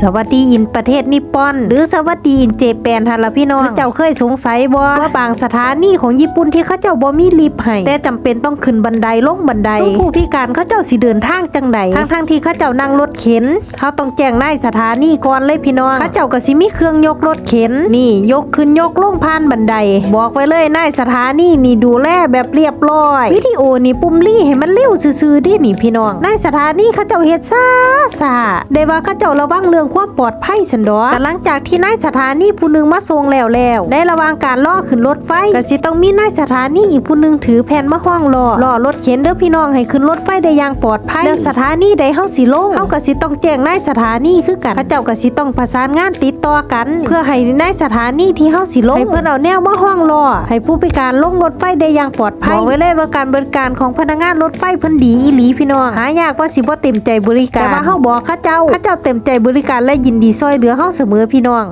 สวัสดีอินประเทศนิปปอน หรือสวัสดีอินเจแปนฮันละพี่น้องเจ้าเคยสงสัยบ่ว่าบางสถานีของญี่ปุ่นที่เขาเจ้าบ่มีลิฟต์ให้แต่จำเป็นต้องขึ้นบันไดลงบันไดซึ่งผู้พิการเขาเจ้าสิเดินทางจังใดทั้งทางที่เขาเจ้านั่งรถเข็นเขาต้องแจ้งนายสถานีก่อนเลยพี่น้องเขาเจ้าก็สิมีเครื่องยกรถเข็นนี่ยกขึ้นยกลงผ่านบันได บอกไว้เลยนายสถานีนี่ดูแลแบบเรียบร้อย วิดีโอนี่ปุ่มลี่ให้มันเร็วซื่อๆดิหนี่พี่น้องนายสถานีเขาเจ้าเฮ็ดซ่าซ่าได้ว่าเขาเจ้าระวังเรื่องความปลอดภัยสันดอกแต่หลังจากที่นายสถานีผู้หนึงมาส่งแล้วแล้วในระหว่างการล่อขึ้นรถไฟก็สิต้องมีนายสถานีอีกผู้หนึงถือแผ่นมาห้องรอรอรถเข็นเด้อพี่น้องให้ขึ้นรถไฟได้อย่างปลอดภัยแล้วสถานีใดเฮาสิลงเฮาก็สิต้องแจ้งนายสถานีคือกันเขาเจ้าก็สิต้องประสานงานติดต่อกัน เพื่อให้นายสถานีที่เฮาสิลงให้เพิ่นเอาแนวมาห้องรอให้ผู้พิการลงรถไฟได้อย่างปลอดภัยบอกไว้เลยว่าการบริการของพนักงานรถไฟเพิ่นดีอีหลีพี่น้องหายากว่าสิบ่เต็มใจบริการแต่ว่าเฮาบอกเขาเจ้าเขาเจ้าเต็มใจบริการและยินดีช่วยเหลือเฮาเสมอพี่น้อง